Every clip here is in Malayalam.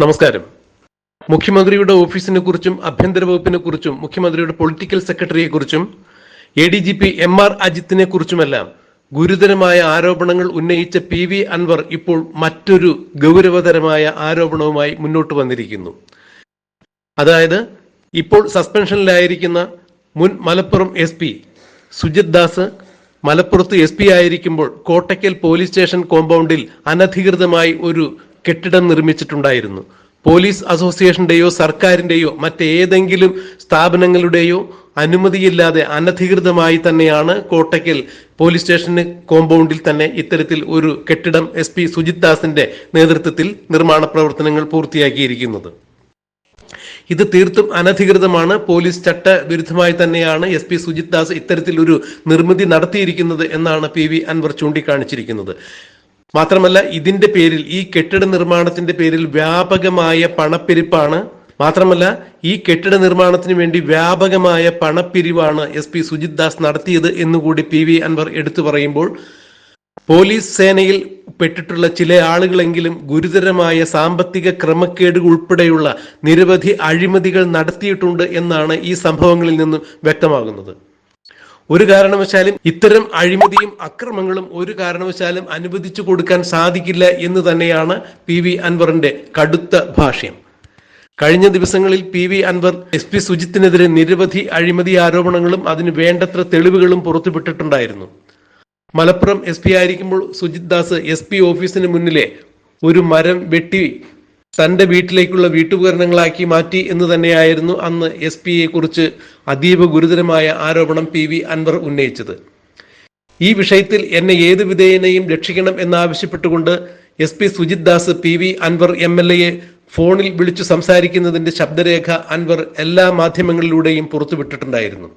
നമസ്കാരം. മുഖ്യമന്ത്രിയുടെ ഓഫീസിനെ കുറിച്ചും ആഭ്യന്തര വകുപ്പിനെ കുറിച്ചും മുഖ്യമന്ത്രിയുടെ പൊളിറ്റിക്കൽ സെക്രട്ടറിയെ കുറിച്ചും A D G P M R അജിത്തിനെ കുറിച്ചുമെല്ലാം ഗുരുതരമായ ആരോപണങ്ങൾ ഉന്നയിച്ച പി വി അൻവർ ഇപ്പോൾ മറ്റൊരു ഗൗരവതരമായ ആരോപണവുമായി മുന്നോട്ട് വന്നിരിക്കുന്നു. അതായത് ഇപ്പോൾ സസ്പെൻഷനിലായിരിക്കുന്ന മുൻ മലപ്പുറം എസ് പി സുജിത് ദാസ് മലപ്പുറത്ത് എസ് പി ആയിരിക്കുമ്പോൾ കോട്ടയ്ക്കൽ പോലീസ് സ്റ്റേഷൻ കോമ്പൗണ്ടിൽ അനധികൃതമായി ഒരു കെട്ടിടം നിർമ്മിച്ചിട്ടുണ്ടായിരുന്നു. പോലീസ് അസോസിയേഷന്റെയോ സർക്കാരിന്റെയോ മറ്റേതെങ്കിലും സ്ഥാപനങ്ങളുടെയോ അനുമതിയില്ലാതെ അനധികൃതമായി തന്നെയാണ് കോട്ടയ്ക്കൽ പോലീസ് സ്റ്റേഷന് കോമ്പൗണ്ടിൽ തന്നെ ഇത്തരത്തിൽ ഒരു കെട്ടിടം എസ് പി സുജിത് ദാസിന്റെ നേതൃത്വത്തിൽ നിർമ്മാണ പ്രവർത്തനങ്ങൾ പൂർത്തിയാക്കിയിരിക്കുന്നത്. ഇത് തീർത്തും അനധികൃതമാണ്. പോലീസ് ചട്ട വിരുദ്ധമായി തന്നെയാണ് എസ് പി സുജിത് ദാസ് ഇത്തരത്തിൽ ഒരു നിർമ്മിതി നടത്തിയിരിക്കുന്നത് എന്നാണ് പി വി അൻവർ ചൂണ്ടിക്കാണിച്ചിരിക്കുന്നത്. മാത്രമല്ല ഇതിന്റെ പേരിൽ ഈ കെട്ടിട നിർമ്മാണത്തിന്റെ പേരിൽ വ്യാപകമായ പണപ്പെരുപ്പാണ്. മാത്രമല്ല ഈ കെട്ടിട നിർമ്മാണത്തിന് വേണ്ടി വ്യാപകമായ പണപ്പിരിവാണ് എസ് പി സുജിത് ദാസ് നടത്തിയത് എന്നുകൂടി പി വി അൻവർ എടുത്തു പറയുമ്പോൾ പോലീസ് സേനയിൽ പെട്ടിട്ടുള്ള ചില ആളുകളെങ്കിലും ഗുരുതരമായ സാമ്പത്തിക ക്രമക്കേട് ഉൾപ്പെടെയുള്ള നിരവധി അഴിമതികൾ നടത്തിയിട്ടുണ്ട് എന്നാണ് ഈ സംഭവങ്ങളിൽ നിന്നും വ്യക്തമാകുന്നത്. ഒരു കാരണവശാലും ഇത്തരം അഴിമതിയും അക്രമങ്ങളും ഒരു കാരണവശാലും അനുവദിച്ചു കൊടുക്കാൻ സാധിക്കില്ല എന്ന് തന്നെയാണ് പി വി അൻവറിന്റെ കടുത്ത ഭാഷ്യം. കഴിഞ്ഞ ദിവസങ്ങളിൽ P V Anvar S P സുജിത്തിനെതിരെ നിരവധി അഴിമതി ആരോപണങ്ങളും അതിന് വേണ്ടത്ര തെളിവുകളും പുറത്തുവിട്ടിട്ടുണ്ടായിരുന്നു. മലപ്പുറം എസ് പി ആയിരിക്കുമ്പോൾ സുജിത് ദാസ് എസ് പി ഓഫീസിന് മുന്നിലെ ഒരു മരം വെട്ടി തന്റെ വീട്ടിലേക്കുള്ള വീട്ടുപകരണങ്ങളാക്കി മാറ്റി എന്ന് തന്നെയായിരുന്നു അന്ന് എസ് പിയെ കുറിച്ച് അതീവ ഗുരുതരമായ ആരോപണം പി വി അൻവർ ഉന്നയിച്ചത്. ഈ വിഷയത്തിൽ എന്നെ ഏത് വിധേയനെയും രക്ഷിക്കണം എന്നാവശ്യപ്പെട്ടുകൊണ്ട് S P Sujith Das P V Anvar M L എയെ ഫോണിൽ വിളിച്ചു സംസാരിക്കുന്നതിന്റെ ശബ്ദരേഖ അൻവർ എല്ലാ മാധ്യമങ്ങളിലൂടെയും പുറത്തുവിട്ടിട്ടുണ്ടായിരുന്നു.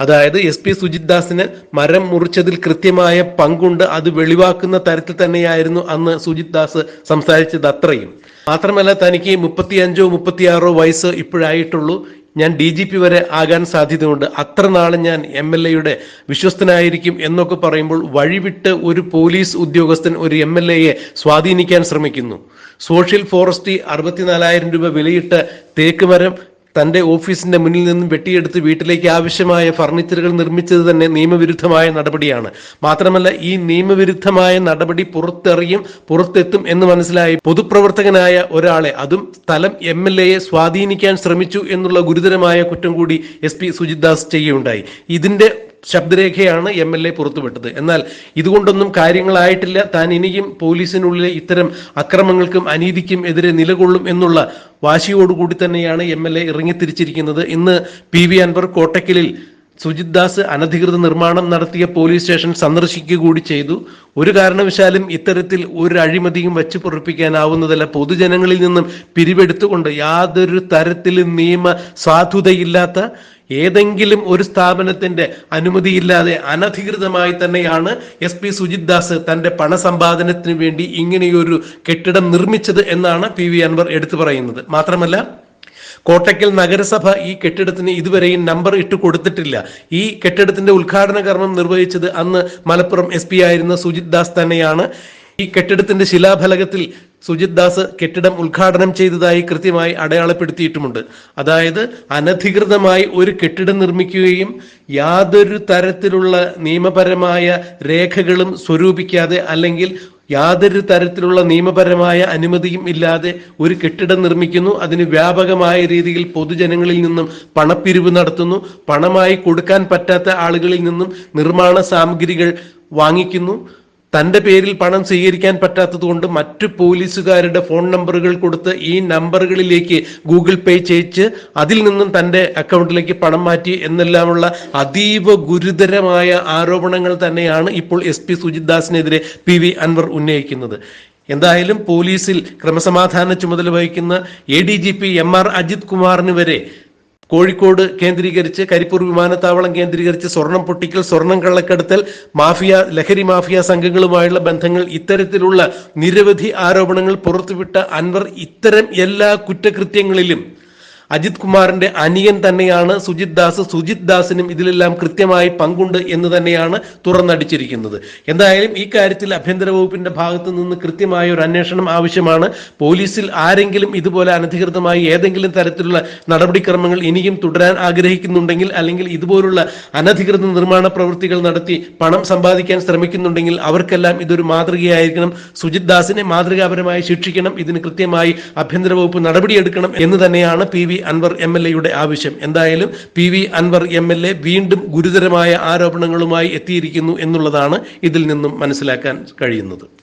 അതായത് എസ് പി സുജിത് ദാസിന് മരം മുറിച്ചതിൽ കൃത്യമായ പങ്കുണ്ട്. അത് വെളിവാക്കുന്ന തരത്തിൽ തന്നെയായിരുന്നു അന്ന് സുജിത് ദാസ് സംസാരിച്ചത് അത്രയും. മാത്രമല്ല തനിക്ക് മുപ്പത്തിയഞ്ചോ മുപ്പത്തിയാറോ വയസ്സ് ഇപ്പോഴായിട്ടുള്ളൂ. ഞാൻ ഡി ജി പി വരെ ആകാൻ സാധ്യതയുണ്ട്. അത്ര നാളെ ഞാൻ എം എൽ എയുടെ വിശ്വസ്തനായിരിക്കും എന്നൊക്കെ പറയുമ്പോൾ വഴിവിട്ട് ഒരു പോലീസ് ഉദ്യോഗസ്ഥൻ ഒരു എം എൽ എയെ സ്വാധീനിക്കാൻ ശ്രമിക്കുന്നു. സോഷ്യൽ ഫോറസ്റ്റി അറുപത്തിനാലായിരം രൂപ വിലയിട്ട് തേക്ക് മരം തന്റെ ഓഫീസിന്റെ മുന്നിൽ നിന്നും വെട്ടിയെടുത്ത് വീട്ടിലേക്ക് ആവശ്യമായ ഫർണിച്ചറുകൾ നിർമ്മിച്ചത് തന്നെ നിയമവിരുദ്ധമായ നടപടിയാണ്. മാത്രമല്ല ഈ നിയമവിരുദ്ധമായ നടപടി പുറത്തെറിയും പുറത്തെത്തും എന്ന് മനസ്സിലായി പൊതുപ്രവർത്തകനായ ഒരാളെ അതും സ്ഥലം എം എൽ എയെ സ്വാധീനിക്കാൻ ശ്രമിച്ചു എന്നുള്ള ഗുരുതരമായ കുറ്റം കൂടി എസ് പി സുജിത് ദാസ് ചെയ്യുകയുണ്ടായി. ഇതിന്റെ ശബ്ദരേഖയാണ് എം എൽ എ പുറത്തുവിട്ടത്. എന്നാൽ ഇതുകൊണ്ടൊന്നും കാര്യങ്ങളായിട്ടില്ല. താൻ ഇനിയും പോലീസിനുള്ളിലെ ഇത്തരം അക്രമങ്ങൾക്കും അനീതിക്കും എതിരെ നിലകൊള്ളും എന്നുള്ള വാശിയോടുകൂടി തന്നെയാണ് എം എൽ എ ഇറങ്ങിത്തിരിച്ചിരിക്കുന്നത്. ഇന്ന് പി വി അൻവർ കോട്ടക്കലിൽ സുജിത് ദാസ് അനധികൃത നിർമ്മാണം നടത്തിയ പോലീസ് സ്റ്റേഷൻ സന്ദർശിക്കുക കൂടി ചെയ്തു. ഒരു കാരണവശാലും ഇത്തരത്തിൽ ഒരു അഴിമതിയും വച്ചു പൊറപ്പിക്കാനാവുന്നതല്ല. പൊതുജനങ്ങളിൽ നിന്നും പിരിവെടുത്തുകൊണ്ട് യാതൊരു തരത്തിലും നിയമ സാധുതയില്ലാത്ത ഏതെങ്കിലും ഒരു സ്ഥാപനത്തിന്റെ അനുമതിയില്ലാതെ അനധികൃതമായി തന്നെയാണ് എസ് പി സുജിത് ദാസ് തന്റെ പണസമ്പാദനത്തിന് വേണ്ടി ഇങ്ങനെയൊരു കെട്ടിടം നിർമ്മിച്ചത് എന്നാണ് പി വി അൻവർ എടുത്തു പറയുന്നത്. മാത്രമല്ല കോട്ടയ്ക്കൽ നഗരസഭ ഈ കെട്ടിടത്തിന് ഇതുവരെയും നമ്പർ ഇട്ട് കൊടുത്തിട്ടില്ല. ഈ കെട്ടിടത്തിന്റെ ഉദ്ഘാടന കർമ്മം നിർവഹിച്ചത് അന്ന് മലപ്പുറം എസ് പി ആയിരുന്ന സുജിത് ദാസ് തന്നെയാണ്. ഈ കെട്ടിടത്തിന്റെ ശിലാഫലകത്തിൽ സുജിത് ദാസ് കെട്ടിടം ഉദ്ഘാടനം ചെയ്തതായി കൃത്യമായി അടയാളപ്പെടുത്തിയിട്ടുമുണ്ട്. അതായത് അനധികൃതമായി ഒരു കെട്ടിടം നിർമ്മിക്കുകയും യാതൊരു തരത്തിലുള്ള നിയമപരമായ രേഖകളും സ്വരൂപിക്കാതെ അല്ലെങ്കിൽ യാതൊരു തരത്തിലുള്ള നിയമപരമായ അനുമതിയും ഇല്ലാതെ ഒരു കെട്ടിടം നിർമ്മിക്കുന്നു. അതിന് വ്യാപകമായ രീതിയിൽ പൊതുജനങ്ങളിൽ നിന്നും പണപ്പിരിവ് നടത്തുന്നു. പണമായി കൊടുക്കാൻ പറ്റാത്ത ആളുകളിൽ നിന്നും നിർമ്മാണ സാമഗ്രികൾ വാങ്ങിക്കുന്നു. തന്റെ പേരിൽ പണം സ്വീകരിക്കാൻ പറ്റാത്തതുകൊണ്ട് മറ്റു പോലീസുകാരുടെ ഫോൺ നമ്പറുകൾ കൊടുത്ത് ഈ നമ്പറുകളിലേക്ക് ഗൂഗിൾ പേ ചെയ്യിച്ച് അതിൽ നിന്നും തന്റെ അക്കൗണ്ടിലേക്ക് പണം മാറ്റി എന്നെല്ലാമുള്ള അതീവ ഗുരുതരമായ ആരോപണങ്ങൾ തന്നെയാണ് ഇപ്പോൾ എസ് പി സുജിത് ദാസിനെതിരെ പി വി അൻവർ ഉന്നയിക്കുന്നത്. എന്തായാലും പോലീസിൽ ക്രമസമാധാന ചുമതല വഹിക്കുന്ന A D G P M R Ajith കുമാറിന് വരെ കോഴിക്കോട് കേന്ദ്രീകരിച്ച് കരിപ്പൂർ വിമാനത്താവളം കേന്ദ്രീകരിച്ച് സ്വർണം പൊട്ടിക്കൽ സ്വർണം കള്ളക്കടത്തൽ മാഫിയ ലഹരി മാഫിയ സംഘങ്ങളുമായുള്ള ബന്ധങ്ങൾ ഇത്തരത്തിലുള്ള നിരവധി ആരോപണങ്ങൾ പുറത്തുവിട്ട അൻവർ ഇത്തരം എല്ലാ കുറ്റകൃത്യങ്ങളിലും അജിത് കുമാറിന്റെ അനിയൻ തന്നെയാണ് സുജിത് ദാസ്. സുജിത് ദാസിനും ഇതിലെല്ലാം കൃത്യമായി പങ്കുണ്ട് എന്ന് തന്നെയാണ് തുറന്നടിച്ചിരിക്കുന്നത്. എന്തായാലും ഈ കാര്യത്തിൽ ആഭ്യന്തര വകുപ്പിന്റെ ഭാഗത്തു നിന്ന് കൃത്യമായ ഒരു അന്വേഷണം ആവശ്യമാണ്. പോലീസിൽ ആരെങ്കിലും ഇതുപോലെ അനധികൃതമായി ഏതെങ്കിലും തരത്തിലുള്ള നടപടിക്രമങ്ങൾ ഇനിയും തുടരാൻ ആഗ്രഹിക്കുന്നുണ്ടെങ്കിൽ അല്ലെങ്കിൽ ഇതുപോലുള്ള അനധികൃത നിർമ്മാണ പ്രവൃത്തികൾ നടത്തി പണം സമ്പാദിക്കാൻ ശ്രമിക്കുന്നുണ്ടെങ്കിൽ അവർക്കെല്ലാം ഇതൊരു മാതൃകയായിരിക്കണം. സുജിത് ദാസിനെ മാതൃകാപരമായി ശിക്ഷിക്കണം. ഇതിന് കൃത്യമായി ആഭ്യന്തര വകുപ്പ് നടപടിയെടുക്കണം എന്ന് തന്നെയാണ് P V Anvar M L എയുടെ ആവശ്യം. എന്തായാലും P V Anvar M L A വീണ്ടും ഗുരുതരമായ ആരോപണങ്ങളുമായി എത്തിയിരിക്കുന്നു എന്നുള്ളതാണ് ഇതിൽ നിന്നും മനസ്സിലാക്കാൻ കഴിയുന്നത്.